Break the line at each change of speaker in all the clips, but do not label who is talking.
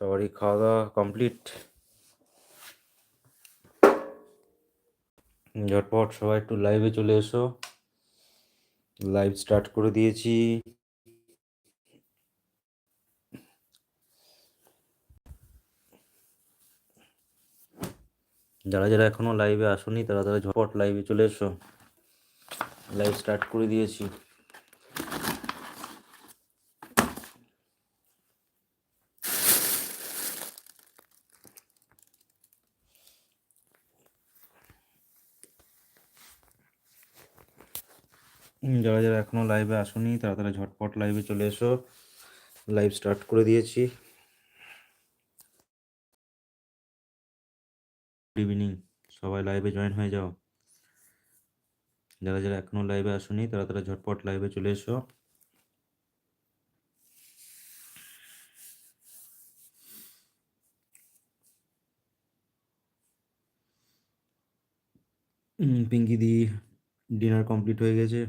সবারই খাওয়া দাওয়া কমপ্লিট ঝটপট সবাই একটু লাইভে চলে এসো। লাইভ স্টার্ট করে দিয়েছি। যারা যারা এখনও লাইভে আসোনি, তারা তারা ঝটপট লাইভে চলে এসো। লাইভ স্টার্ট করে দিয়েছি। যারা যারা এখনও লাইভে আসোনি, তারা তারা ঝটপট লাইভে চলে এসো। লাইভ স্টার্ট করে দিয়েছি। গুড ইভিনিং সবাই লাইভে জয়েন হয়ে যাও। যারা যারা এখনও লাইভে আসোনি, তারা তারা ঝটপট লাইভে চলে এসো। পিঙ্কি দি ডিনার কমপ্লিট হয়ে গেছে।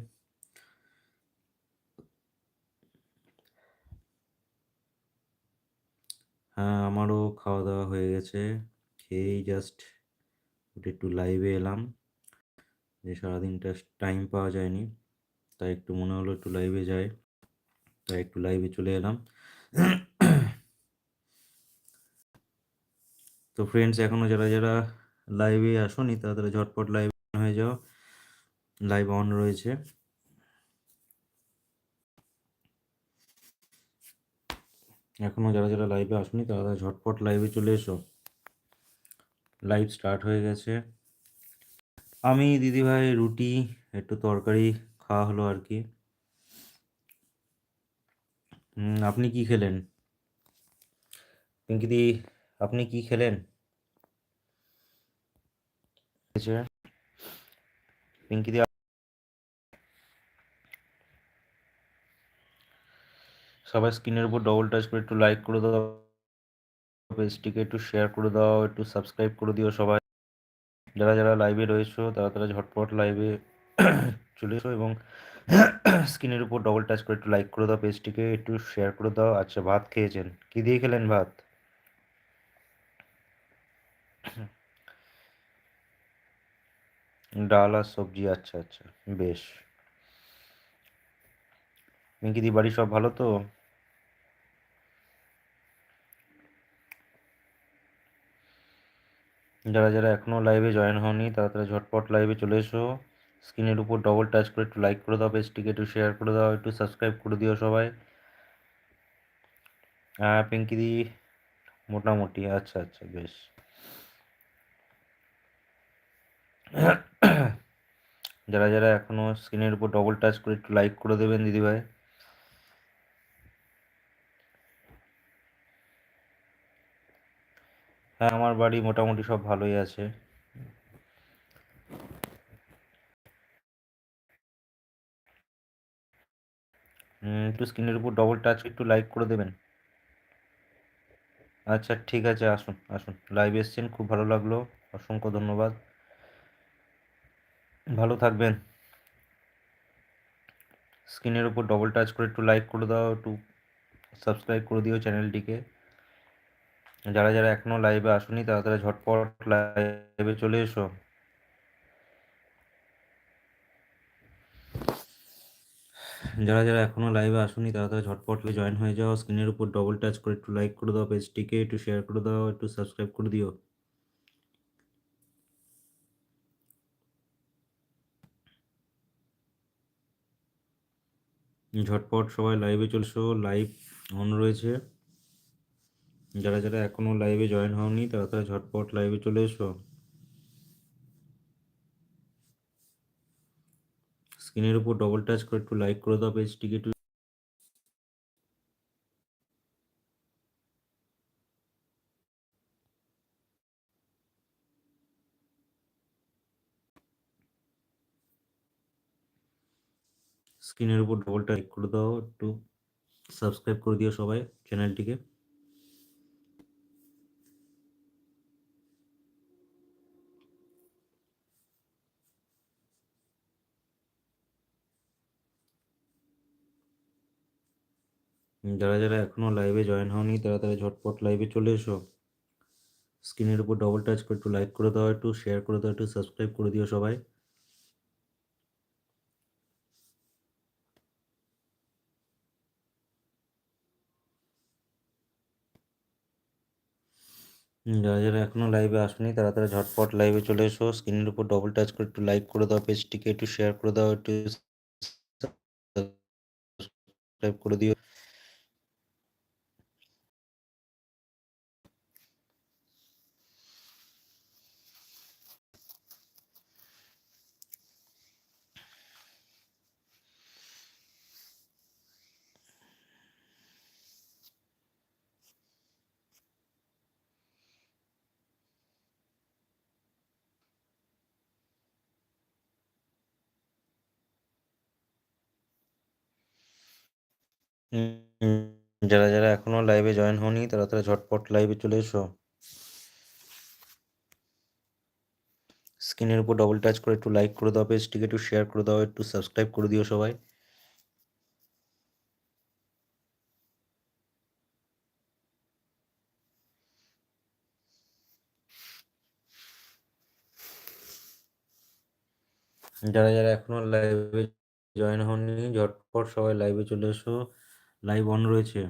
হ্যাঁ আমারও খাওয়া দাওয়া হয়ে গেছে। খেয়েই জাস্ট উঠে একটু লাইভে এলাম। যে সারাদিনটা টাইম পাওয়া যায়নি, তাই একটু মনে হলো একটু লাইভে যাই। তাই একটু লাইভে চলে এলাম। তো ফ্রেন্ডস এখনও যারা যারা লাইভে আসোনি, তারা ঝটপট লাইভ হয়ে যাও। লাইভ অন রয়েছে। এখনও যারা যারা লাইভে আসোনি, তারা ঝটপট লাইভে চলে এসো। লাইভ স্টার্ট হয়ে গেছে। আমি, দিদিভাই, রুটি, একটু তরকারি খাওয়া হলো আর কি। আপনি কি খেলেন? পিঙ্কিদি আপনি কি খেলেন? পিঙ্কিদি সবাই স্ক্রিনের উপর ডবল টাচ করে একটু লাইক করে দাও। পেজটিকে একটু শেয়ার করে দাও, একটু সাবস্ক্রাইব করে দিও সবাই। যারা যারা লাইভে রয়েছো, তারা তারা ঝটপট লাইভে চলে এসো এবং স্ক্রিনের উপর ডবল টাচ করে একটু লাইক করে দাও পেজটিকে একটু শেয়ার করে দাও। আচ্ছা ভাত খেয়েছেন? কি দিয়ে খেলেন ভাত? ডাল আর সবজি আচ্ছা আচ্ছা বেশ। মিঙ্কিদি বাড়ি সব ভালো তো? যারা যারা এখনও লাইভে জয়েন হওনি, তারা তারা ঝটপট লাইভে চলে এসো। স্ক্রিনের উপর ডবল টাচ করে একটু লাইক করে দাও পেজটিকে একটু শেয়ার করে দাও, একটু সাবস্ক্রাইব করে দিও সবাই। হ্যাঁ পিঙ্কিদি মোটামুটি আচ্ছা আচ্ছা বেশ। যারা যারা এখনও স্ক্রিনের উপর ডবল টাচ করে একটু লাইক করে দেবেন, দিদিভাই। হ্যাঁ আমার বাড়ি মোটামুটি সব ভালোই আছে। একটু স্ক্রিনের উপর ডবল টাচ একটু লাইক করে দেবেন। আচ্ছা ঠিক আছে, আসুন আসুন। লাইভ এসছেন, খুব ভালো লাগল। অসংখ্য ধন্যবাদ। ভালো থাকবেন। স্ক্রিনের উপর ডবল টাচ করে একটু লাইক করে দাও, একটু সাবস্ক্রাইব করে দিও চ্যানেলটিকে। যারা যারা এখনও লাইভে আসুনি, তারা তারা ঝটপট লাইভে চলে এসো। যারা যারা এখনও লাইভে আসুনি, তারা তারা ঝটপট জয়েন হয়ে যাও। স্ক্রিনের উপর ডবল টাচ করে একটু লাইক করে দাও পেজটিকে একটু শেয়ার করে দাও, একটু সাবস্ক্রাইব করে দিও। ঝটপট সবাই লাইভে চলছো লাইভ অন রয়েছে। যারা যারা এখনও লাইভে জয়েন হওনি, তারা তারা ঝটপট লাইভে চলে এসো। স্ক্রিনের উপর ডবল টাচ করে একটু লাইক করে দাও পেজটিকে একটু স্ক্রিনের উপর ডবল টাচ করে দাও, একটু সাবস্ক্রাইব করে দিও সবাই চ্যানেলটিকে যারা যারা এখনও লাইভে জয়েন হওনি, তারা তারা ঝটপট লাইভে চলে এসো। স্ক্রিনের উপর ডবল টাচ করে একটু লাইক করে দাও, একটু শেয়ার করে দাও, একটু সাবস্ক্রাইব করে দিও সবাই। যারা যারা এখনও লাইভে আসেনি, তারা তারা ঝটপট লাইভে চলে এসো। স্ক্রিনের উপর ডবল টাচ করে একটু লাইক করে দাও পেজটিকে একটু শেয়ার করে দাও, একটু সাবস্ক্রাইব করে দিও। যারা যারা এখনও লাইভে জয়েন হওনি, তারা তারা ঝটপট লাইভে চলে এসো। স্ক্রিনের উপর ডবল টাচ করে একটু লাইক করে দাও পেজটিকে একটু শেয়ার করে দাও, একটু সাবস্ক্রাইব করে দিও সবাই। যারা যারা এখনও লাইভে জয়েন হননি ঝটপট সবাই লাইভে চলে এসো। লাইভ অন রয়েছে।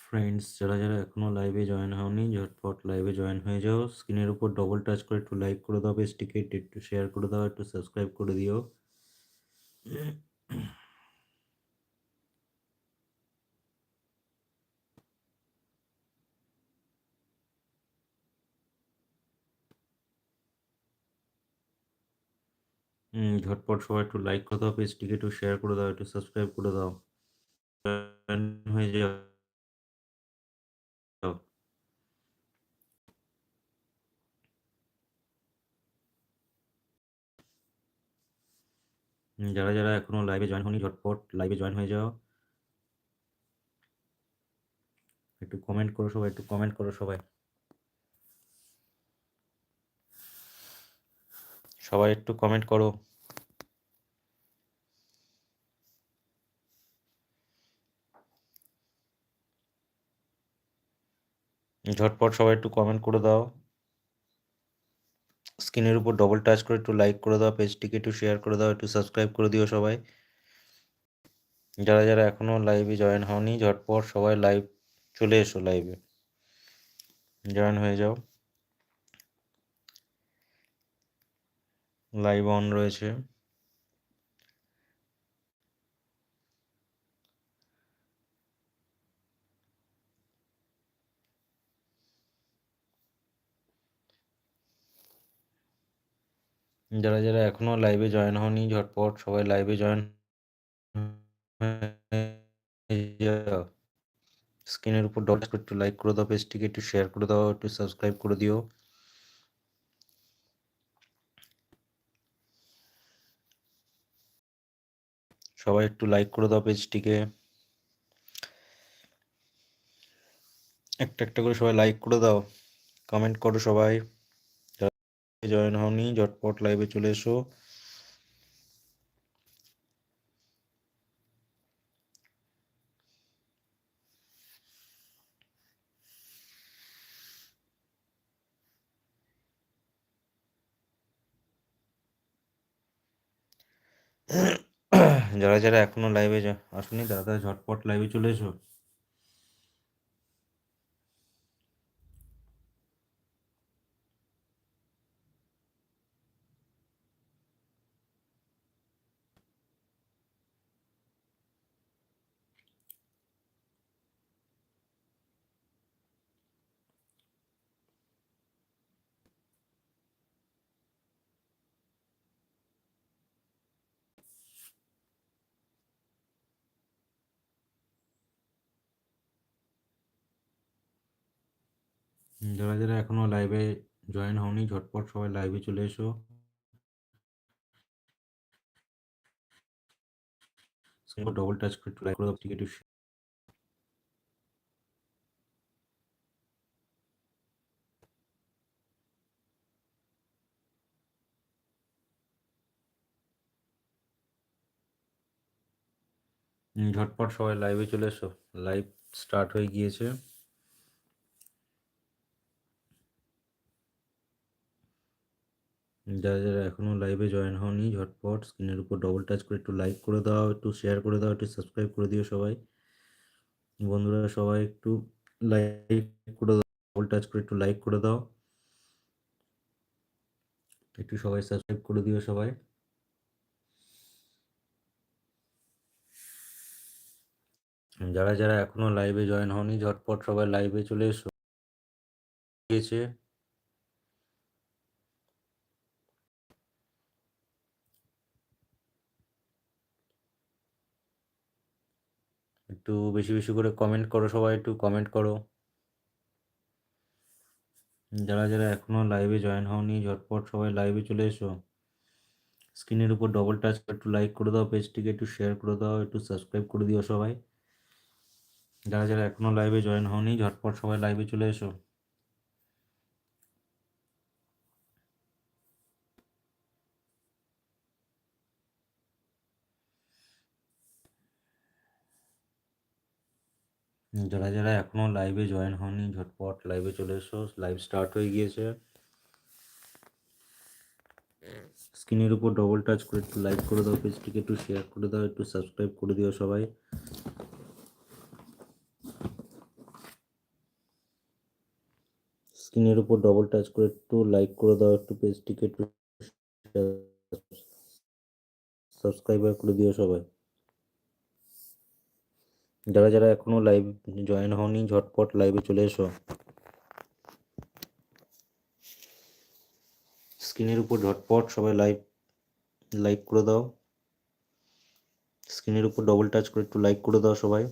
ফ্রেন্ডস যারা যারা এখনও লাইভে জয়েন হওনি, ঝটপট লাইভে জয়েন হয়ে যাও। স্ক্রিনের উপর ডবল টাচ করে একটু লাইক করে দাও পেজটিকে একটু শেয়ার করে দাও, একটু সাবস্ক্রাইব করে দিও হুম ঝটপট সবাই একটু লাইক করে দাও, পেজটিকে একটু শেয়ার করে দাও, একটু সাবস্ক্রাইব করে দাও। হয়ে যাও যারা যারা এখনও লাইভে জয়েন হয়নি, ঝটপট লাইভে জয়েন হয়ে যাও। একটু কমেন্ট করো সবাই, একটু কমেন্ট করো সবাই। সবাই একটু কমেন্ট করো। ঝটপট সবাই একটু কমেন্ট করে দাও। স্ক্রিনের উপর ডবল টাচ করে একটু লাইক করে দাও পেজটিকে একটু শেয়ার করে দাও, একটু সাবস্ক্রাইব করে দিও সবাই। যারা যারা এখনও লাইভে জয়েন হওনি, ঝটপট সবাই লাইভ চলে এসো লাইভে জয়েন হয়ে যাও। লাইভ অন রয়েছে। যারা যারা এখনও লাইভে জয়েন হওনি, ঝটপট সবাই লাইভে জয়েন স্ক্রিনের উপর ডট একটু লাইক করে দাও পেজটিকে একটু শেয়ার করে দাও, একটু সাবস্ক্রাইব করে দিও। সবাই একটু লাইক করে দাও পেজটিকে একটা একটা করে সবাই লাইক করে দাও। কমেন্ট করো সবাই। জয়েন হওনি, ঝটপট লাইভে চলে এসো। যারা যারা এখনও লাইভে আসুনি, তারা তারা ঝটপট লাইভে চলে এসো। লাইভে জয়েন হওনি, ঝটপট সবাই লাইভে চলে এসো। ডবল টাচ করে লাইক করে দাও টিকিট ঝটপট সবাই লাইভে চলে এসো। লাইভ স্টার্ট হয়ে গিয়েছে। যারা যারা এখনও লাইভে জয়েন হওনি, ঝটপট স্ক্রিনের উপর ডবল টাচ করে একটু লাইক করে দাও, একটু শেয়ার করে দাও, একটু সাবস্ক্রাইব করে দিও সবাই। বন্ধুরা সবাই একটু লাইক করে দাও ডবল টাচ করে একটু লাইক করে দাও। একটু সবাই সাবস্ক্রাইব করে দিও সবাই। যারা যারা এখনও লাইভে জয়েন হওনি, ঝটপট সবাই লাইভে চলে এসো। গিয়েছে একটু বেশি বেশি করে কমেন্ট করো, সবাই একটু কমেন্ট করো। যারা যারা এখনও লাইভে জয়েন হওনি, ঝটপট সবাই লাইভে চলে এসো। স্ক্রিনের উপর ডবল টাচ করে একটু লাইক করে দাও পেজটিকে একটু শেয়ার করে দাও, একটু সাবস্ক্রাইব করে দিও সবাই। যারা যারা এখনও লাইভে জয়েন হওনি, ঝটপট সবাই লাইভে চলে এসো। যারা যারা এখনও লাইভে জয়েন হওনি, ঝটপট লাইভে চলে এসো। লাইভ স্টার্ট হয়ে গিয়েছে। স্ক্রিনের উপর ডবল টাচ করে একটু লাইক করে দাও পেজটিকে একটু শেয়ার করে দাও, একটু সাবস্ক্রাইব করে দিও সবাই। স্ক্রিনের উপর ডবল টাচ করে একটু লাইক করে দাও, একটু পেজটিকে একটু সাবস্ক্রাইবার করে দিও সবাই। যারা যারা এখনও লাইভ জয়েন হওনি, ঝটপট লাইভে চলে এসো। স্ক্রিনের উপর ঝটপট সবাই লাইভ লাইক করে দাও। স্ক্রিনের উপর ডবল টাচ করে একটু লাইক করে দাও সবাই।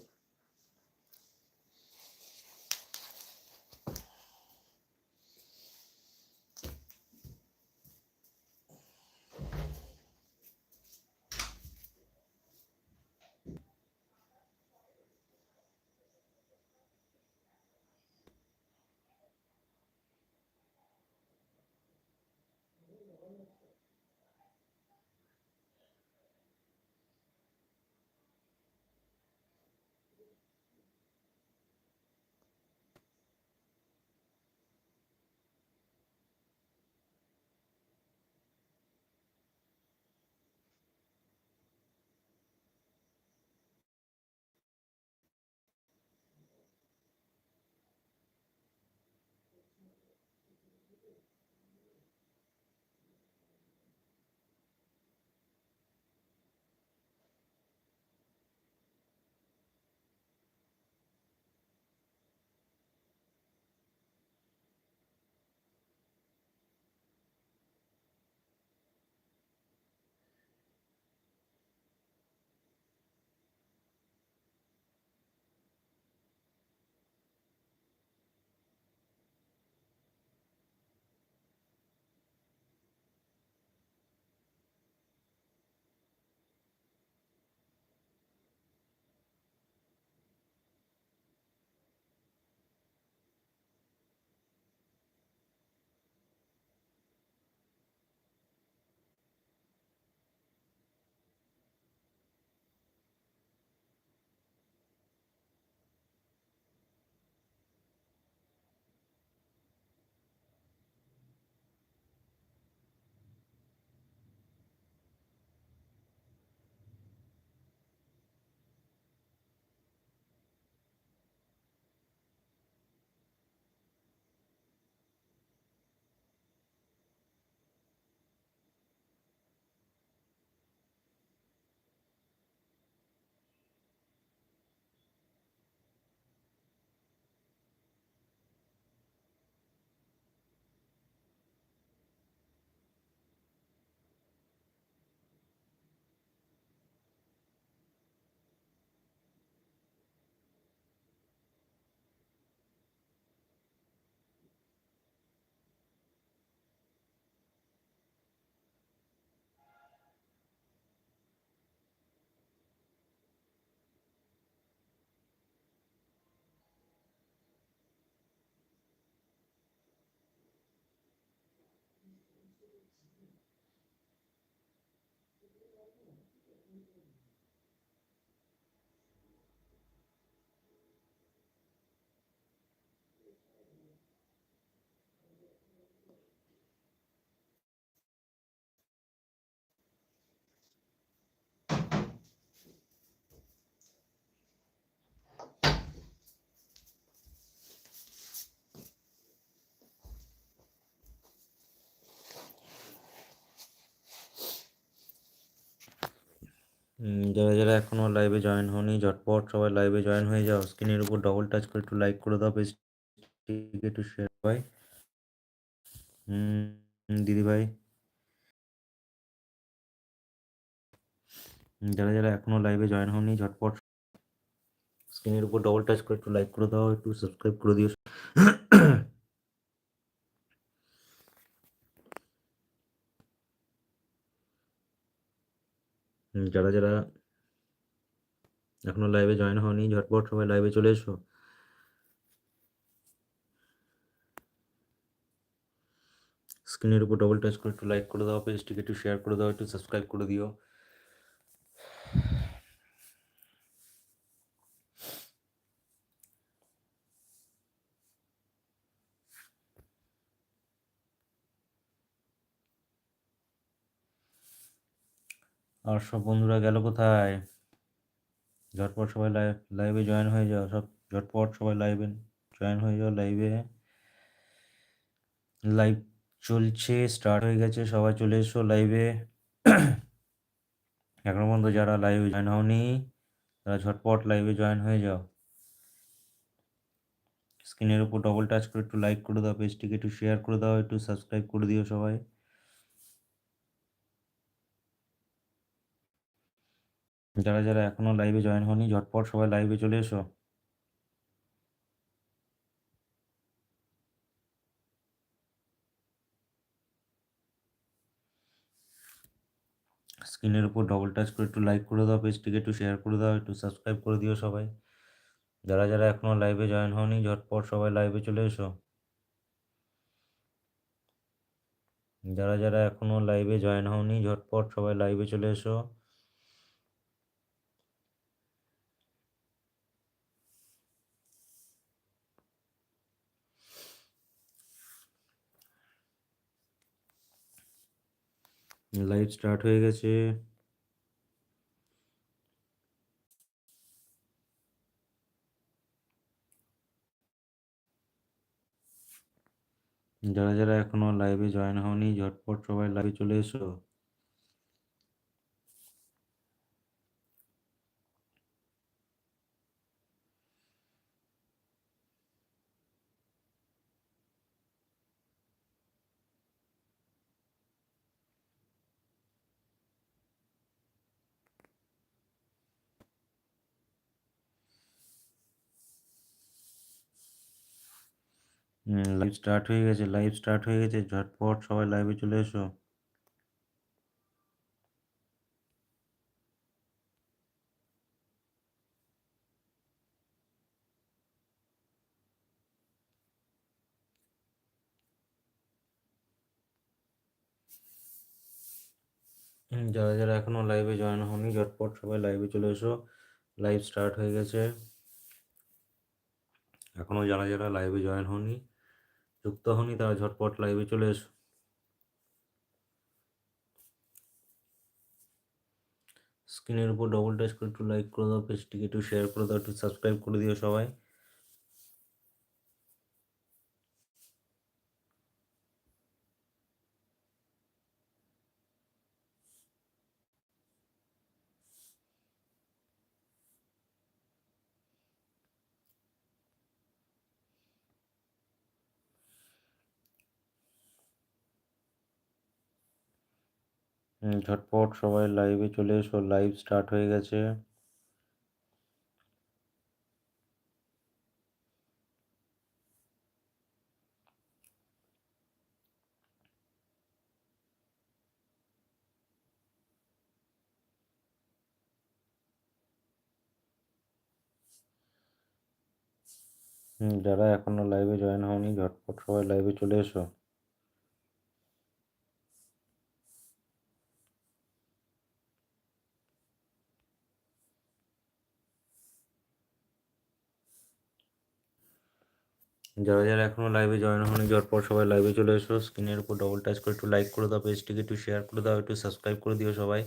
যারা যারা এখনও লাইভে জয়েন হয়নি ঝটপট সবাই লাইভে জয়েন হয়ে যাও। স্ক্রিনের উপর ডবল টাচ করে একটু লাইক করে দাও পেজটিকে একটু শেয়ার ভাই দিদি ভাই। যারা যারা এখনও লাইভে জয়েন হয়নি ঝটপট স্ক্রিনের উপর ডবল টাচ করে একটু লাইক করে দাও, একটু সাবস্ক্রাইব করে দিও হুম, যারা যারা এখনও লাইভে জয়েন হয়নি ঝটপট সবাই লাইভে চলে এসো। স্ক্রিনের উপর ডবল টাচ করে একটু লাইক করে দাও পেজটিকে একটু শেয়ার করে দাও, একটু সাবস্ক্রাইব করে দিও। আর সব বন্ধুরা গেল কোথায়? ঝটপট সবাই লাইভ লাইভে জয়েন হয়ে যাও, সব ঝটপট সবাই লাইভে জয়েন হয়ে যাও লাইভে লাইভ চলছে স্টার্ট হয়ে গেছে, সবাই চলে এসো লাইভে এখনও পর্যন্ত যারা লাইভে জয়েন হওনি, তারা ঝটপট লাইভে জয়েন হয়ে যাও। স্ক্রিনের উপর ডবল টাচ করে একটু লাইক করে দাও পেজটিকে একটু শেয়ার করে দাও, একটু সাবস্ক্রাইব করে দিও সবাই। যারা যারা এখনও লাইভে জয়েন হয়নি ঝটপট সবাই লাইভে চলে এসো। স্ক্রিনের উপর ডবল টাচ করে একটু লাইক করে দাও পেজটিকে একটু শেয়ার করে দাও, একটু সাবস্ক্রাইব করে দিও সবাই। যারা যারা এখনও লাইভে জয়েন হয়নি ঝটপট সবাই লাইভে চলে এসো। যারা যারা এখনও লাইভে জয়েন হওনি, ঝটপট সবাই লাইভে চলে এসো। লাইভ স্টার্ট হয়ে গেছে। যারা যারা এখনও লাইভে জয়েন হওনি, ঝটপট সবাই লাইভে চলে এসো। লাইভ স্টার্ট হয়ে গেছে লাইভ স্টার্ট হয়ে গেছে ঝটপট সবাই লাইভে চলে এসো। হুম, যারা যারা এখনও লাইভে জয়েন হয়নি ঝটপট সবাই লাইভে চলে এসো। লাইভ স্টার্ট হয়ে গেছে। এখনও যারা যারা লাইভে জয়েন হয়নি যুক্ত হনি তারা ঝটপট লাইভে চলে এসো। স্ক্রিনের উপর ডবল টাচ করে একটু লাইক করে দাও পেজটিকে একটু শেয়ার করে দাও, একটু সাবস্ক্রাইব করে দিও সবাই। ঝটপট সবাই লাইভে চলে এসো। লাইভ স্টার্ট হয়ে গেছে। যারা এখনও লাইভে জয়েন হয়নি ঝটপট সবাই লাইভে চলে এসো। যারা যারা এখনও লাইভে জয়েন হয়নি পর সবাই লাইভে চলে এসো। স্ক্রিনের উপর ডবল টাচ করে একটু লাইক করে দাও পেজটিকে একটু শেয়ার করে দাও, একটু সাবস্ক্রাইব করে দিও সবাই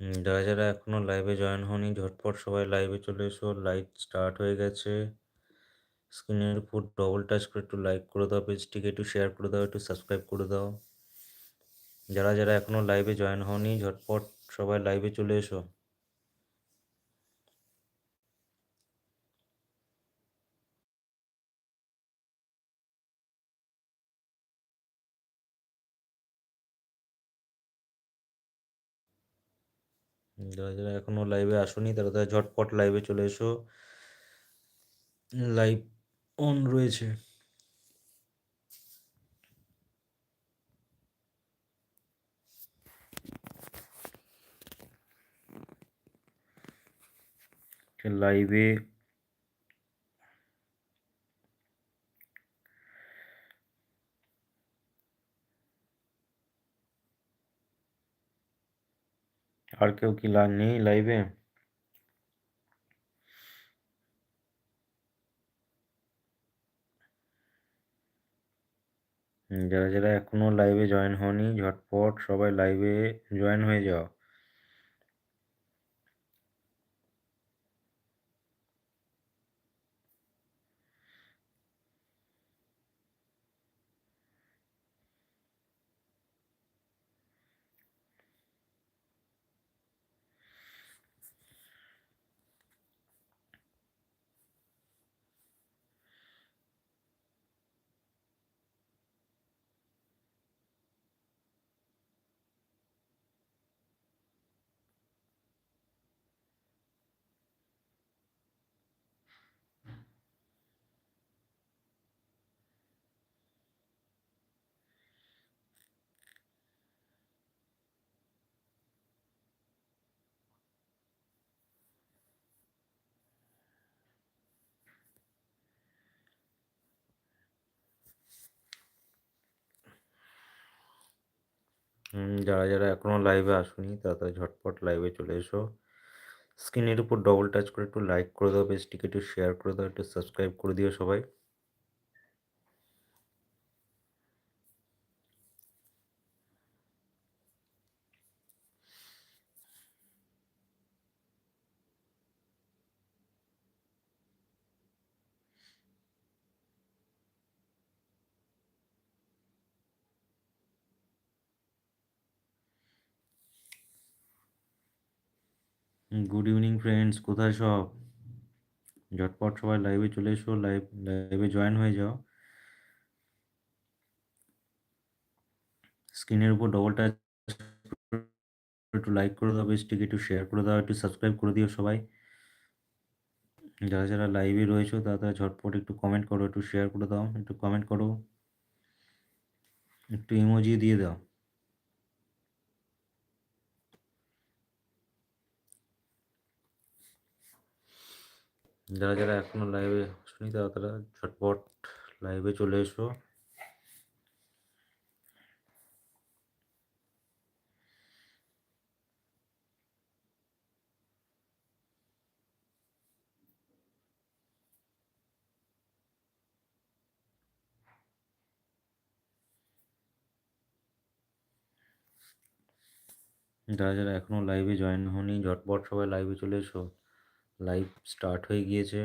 হুম, যারা যারা এখনও লাইভে জয়েন হওনি ঝটপট সবাই লাইভে চলে এসো। লাইভ স্টার্ট হয়ে গেছে। স্ক্রিনের উপর ডবল টাচ করে একটু লাইক করে দাও পেজটিকে একটু শেয়ার করে দাও, একটু সাবস্ক্রাইব করে দাও। যারা যারা এখনও লাইভে জয়েন হওনি ঝটপট সবাই লাইভে চলে এসো। যারা যারা এখনও লাইভে আসোনি, তারা তারা ঝটপট লাইভে চলে এসো। লাইভ অন রয়েছে। লাইভে আর কেউ কি নেই লাইভে যারা যারা এখনও লাইভে জয়েন হওনি ঝটপট সবাই লাইভে জয়েন হয়ে যাও যারা যারা এখনও লাইভে আসুনি তাড়াতাড়ি ঝটপট লাইভে চলে এসো। স্ক্রিনের উপর ডবল টাচ করে একটু লাইক করে দাও পেজটিকে একটু শেয়ার করে দাও, একটু সাবস্ক্রাইব করে দিও সবাই। গুড ইভিনিং ফ্রেন্ডস কোথায় সব? ঝটপট সবাই লাইভে চলে এসো লাইভ লাইভে জয়েন হয়ে যাও। স্ক্রিনের উপর ডবল টাচ একটু লাইক করে দাও পেজটিকে একটু শেয়ার করে দাও, একটু সাবস্ক্রাইব করে দিও সবাই। যারা যারা লাইভে রয়েছো, তারা তারা ঝটপট একটু কমেন্ট করো, একটু শেয়ার করে দাও, একটু কমেন্ট করো। একটু ইমোজি দিয়ে দাও। যারা যারা এখনও লাইভে শুনি তারা তারা ঝটপট লাইভে চলে এসো। যারা যারা এখনও লাইভে জয়েন হয়নি, ঝটপট সবাই লাইভে চলে এসো। লাইভ স্টার্ট হয়ে গিয়েছে